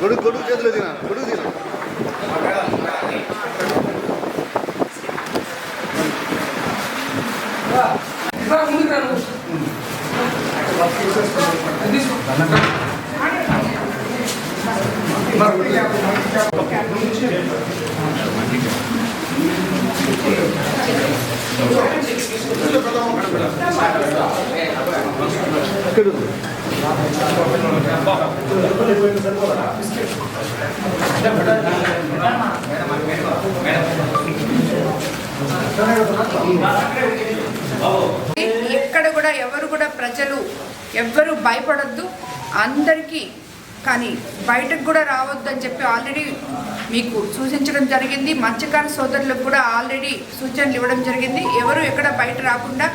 గొడుగు గొడుగు చేతిలో తిన గొడుగు తిన ఇక్కడ ఉంది. ఎక్కడ కూడా ఎవరు కూడా ప్రజలు ఎవ్వరు భయపడొద్దు. అందరికీ కానీ బయటకు కూడా రావద్దు అని చెప్పి ఆల్రెడీ మీకు సూచించడం జరిగింది. మత్స్యకార సోదరులకు కూడా ఆల్రెడీ సూచనలు ఇవ్వడం జరిగింది. ఎవరు ఎక్కడ బయట రాకుండా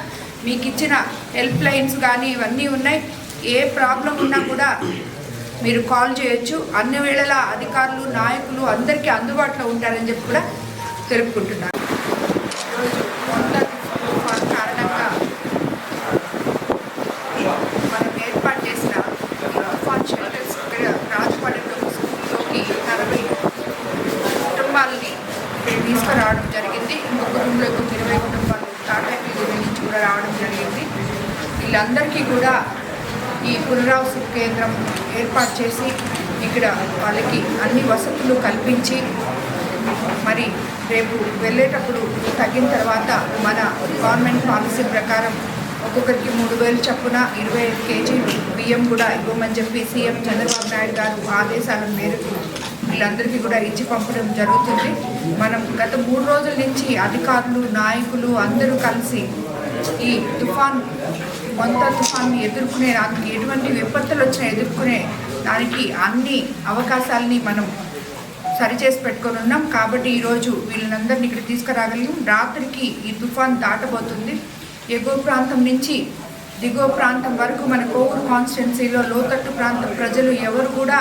మీకు ఇచ్చిన హెల్ప్ లైన్స్ కానీ ఇవన్నీ ఉన్నాయి. ఏ ప్రాబ్లం ఉన్నా కూడా మీరు కాల్ చేయొచ్చు. అన్ని వేళల అధికారులు నాయకులు అందరికీ అందుబాటులో ఉంటారని చెప్పి కూడా తెలుపుకుంటున్నారు ఈరోజు కారణంగా మనం ఏర్పాటు చేసిన ఈ తుఫాన్ షెల్టర్స్ ఇక్కడ రాజపాలెంలో స్కూల్లోకి నలభై కుటుంబాలని ఇక్కడ తీసుకురావడం జరిగింది ఇంకొక రూమ్లో ఇంకొక ఇరవై కుటుంబాలు టాటా పీజీ నుంచి కూడా రావడం జరిగింది. వీళ్ళందరికీ కూడా ఈ పునరావాస కేంద్రం ఏర్పాటు చేసి ఇక్కడ వాళ్ళకి అన్ని వసతులు కల్పించి మరి రేపు వెళ్ళేటప్పుడు తగ్గిన తర్వాత మన గవర్నమెంట్ పాలసీ ప్రకారం ఒక్కొక్కరికి మూడు వేలు చొప్పున ఇరవై ఐదు కేజీలు బియ్యం కూడా ఇవ్వమని చెప్పి సీఎం చంద్రబాబు నాయుడు గారు ఆదేశాల మేరకు వీళ్ళందరికీ కూడా ఇచ్చి పంపడం జరుగుతుంది. మనం గత మూడు రోజుల నుంచి అధికారులు నాయకులు అందరూ కలిసి ఈ తుఫాన్ కొంత తుఫాన్ని ఎదుర్కొనే దానికి ఎటువంటి విపత్తులు వచ్చినా ఎదుర్కొనే దానికి అన్ని అవకాశాలని మనం సరిచేసి పెట్టుకొని ఉన్నాం. కాబట్టి ఈరోజు వీళ్ళందరినీ ఇక్కడ తీసుకురాగలిగాం. రాత్రికి ఈ తుఫాన్ దాటబోతుంది. ఎగువ ప్రాంతం నుంచి దిగువ ప్రాంతం వరకు మన కోవూరు కాన్స్టిట్యున్సీలో లోతట్టు ప్రాంత ప్రజలు ఎవరు కూడా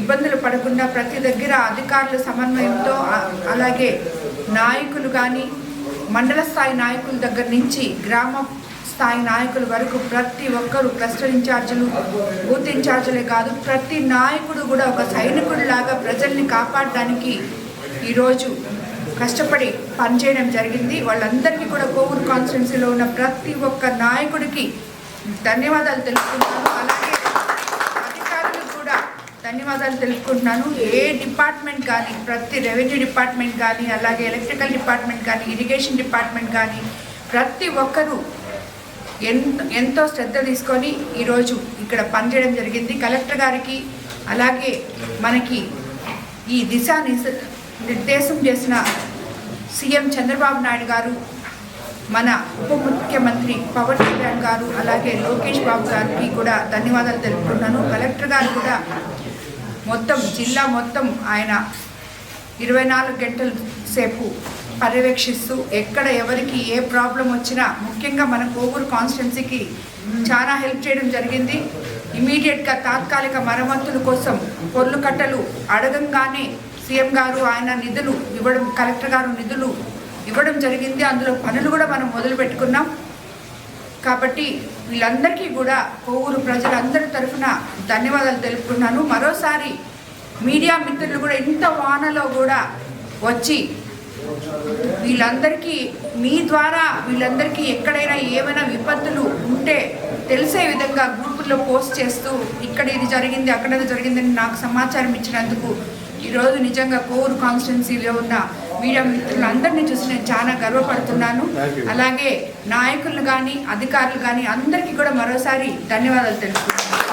ఇబ్బందులు పడకుండా ప్రతి దగ్గర అధికారుల సమన్వయంతో అలాగే నాయకులు కానీ మండల స్థాయి నాయకుల దగ్గర నుంచి గ్రామ స్థాయి నాయకుల వరకు ప్రతి ఒక్కరు క్లస్టర్ ఇన్ఛార్జీలు బూత్ ఇన్ఛార్జీలే కాదు ప్రతి నాయకుడు కూడా ఒక సైనికుడిలాగా ప్రజల్ని కాపాడడానికి ఈరోజు కష్టపడి పనిచేయడం జరిగింది. వాళ్ళందరికీ కూడా కోవూరు కాన్స్టిట్యున్సీలో ఉన్న ప్రతి ఒక్క నాయకుడికి ధన్యవాదాలు తెలుపుకుంటున్నాను. అలాగే అధికారులకు కూడా ధన్యవాదాలు తెలుపుకుంటున్నాను. ఏ డిపార్ట్మెంట్ కానీ ప్రతి రెవెన్యూ డిపార్ట్మెంట్ కానీ అలాగే ఎలక్ట్రికల్ డిపార్ట్మెంట్ కానీ ఇరిగేషన్ డిపార్ట్మెంట్ కానీ ప్రతి ఒక్కరూ ఎంతో ఎంతో శ్రద్ధ తీసుకొని ఈరోజు ఇక్కడ పనిచేయడం జరిగింది. కలెక్టర్ గారికి అలాగే మనకి ఈ దిశా నిర్దేశం చేసిన సీఎం చంద్రబాబు నాయుడు గారు మన ఉప ముఖ్యమంత్రి పవన్ కళ్యాణ్ గారు అలాగే లోకేష్ బాబు గారికి కూడా ధన్యవాదాలు తెలుపుతున్నాను. కలెక్టర్ గారు కూడా మొత్తం జిల్లా మొత్తం ఆయన ఇరవై నాలుగు గంటల సేపు పర్యవేక్షిస్తూ ఎక్కడ ఎవరికి ఏ ప్రాబ్లం వచ్చినా ముఖ్యంగా మన కోవూరు కాన్స్టిట్యున్సీకి చాలా హెల్ప్ చేయడం జరిగింది. ఇమీడియట్గా తాత్కాలిక మరమ్మతుల కోసం పొర్లు కట్టలు అడగంగానే సీఎం గారు ఆయన నిధులు ఇవ్వడం కలెక్టర్ గారు నిధులు ఇవ్వడం జరిగింది. అందులో పనులు కూడా మనం మొదలు పెట్టుకున్నాం. కాబట్టి వీళ్ళందరికీ కూడా కోవూరు ప్రజలందరి తరఫున ధన్యవాదాలు తెలుపుకున్నాను మరోసారి మీడియా మిత్రులు కూడా ఇంత వానలో కూడా వచ్చి వీళ్ళందరికీ మీ ద్వారా వీళ్ళందరికీ ఎక్కడైనా ఏమైనా విపత్తులు ఉంటే తెలిసే విధంగా గ్రూపుల్లో పోస్ట్ చేస్తూ ఇక్కడ ఇది జరిగింది అక్కడ జరిగిందని నాకు సమాచారం ఇచ్చినందుకు ఈరోజు నిజంగా కోవూరు కాన్స్టిట్యున్సీలో ఉన్న మీడియా మిత్రులందరినీ చూసి నేను చాలా గర్వపడుతున్నాను. అలాగే నాయకులు కానీ అధికారులు కానీ అందరికీ కూడా మరోసారి ధన్యవాదాలు తెలుపుతున్నాను